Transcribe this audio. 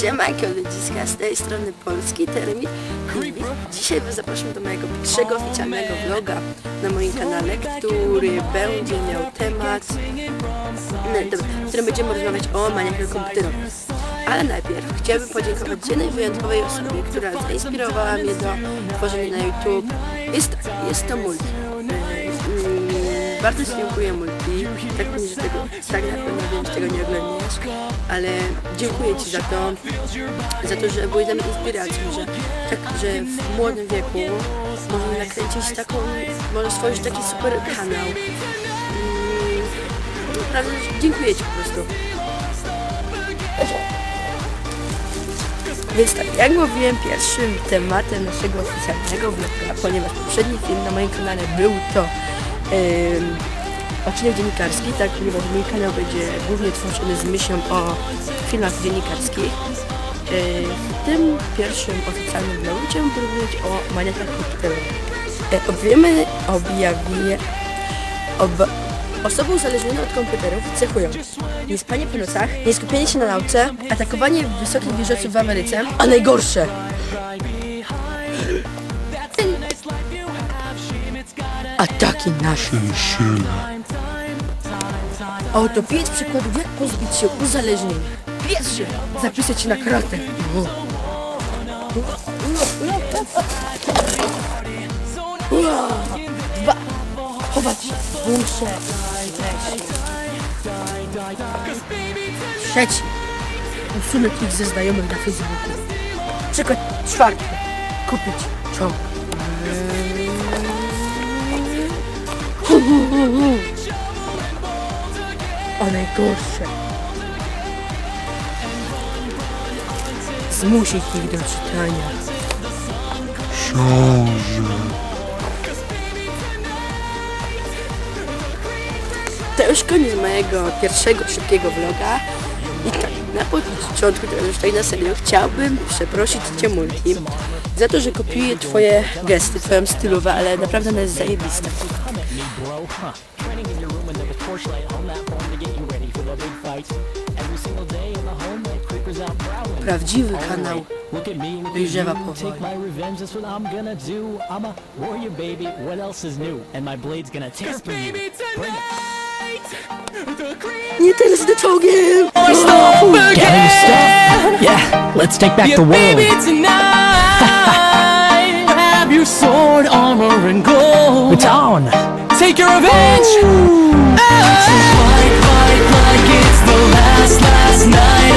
Siemanko ludziska, z tej strony Polski Termit dzisiaj was zapraszam do mojego pierwszego oficjalnego vloga na moim kanale, który będzie miał temat, nie, dobra, w którym będziemy rozmawiać o maniakach komputerowych. Ale najpierw chciałbym podziękować jednej wyjątkowej osobie, która zainspirowała mnie do tworzenia na YouTube. Jest, jest to Multi. Mm, Bardzo Ci dziękuję Multi. Tak, że tego, tak na pewno wiem, że tego nie oglądasz, ale dziękuję Ci za to, za to, że byłeś dla mnie inspiracją, że, tak, że w młodym wieku można nakręcić taką, może stworzyć taki super kanał. Mm, Naprawdę dziękuję Ci po prostu. Więc tak, jak mówiłem, pierwszym tematem naszego oficjalnego vloga, ponieważ poprzedni film na moim kanale był to odcinek dziennikarski, tak, ponieważ mój kanał będzie głównie tworzony z myślą o filmach dziennikarskich. Yy, W tym pierwszym oficjalnym vlogu chciałbym powiedzieć o maniakach komputerowych. E, Objawiamy, objawienie, ob, Osoby uzależnione od komputerów cechują niespanie po nocach, nieskupienie się na nauce, atakowanie wysokich wieżowców w Ameryce, a najgorsze ataki na Oto pięć przykładów, jak pozbyć się uzależnienia. Pierwszy, zapisać się na kratę. Dwa, chować się w bunkrze. Trzeci, usunąć ich ze znajomych na Facebooku. Przykład czwarty, kupić czołg. Najgorsze. Zmusić ich do czytania. To już koniec mojego pierwszego szybkiego vloga. I tak, na początku, teraz już tak na serio, chciałbym przeprosić Cię Multi za to, że kopiuję Twoje gesty, Twoją stylówę, ale naprawdę ona jest zajebista. Bro, huh? Training in your room and there was Porsche light on that phone to get you ready for the big fights. Every single day in the home, like creepers out prowling. Prawdziwy kanał. Look at me, Dojrzewa powoli. take my revenge, that's what I'm gonna do. I'm a warrior, baby, what else is new? And my blade's gonna tear through you. Bring it. Nie teraz z czołgiem! Gather. Yeah, let's take back the world. Baby, tonight, have your sword, armor, and gold. It's on. Take your revenge. Oh. Fight, fight like it's the last, last night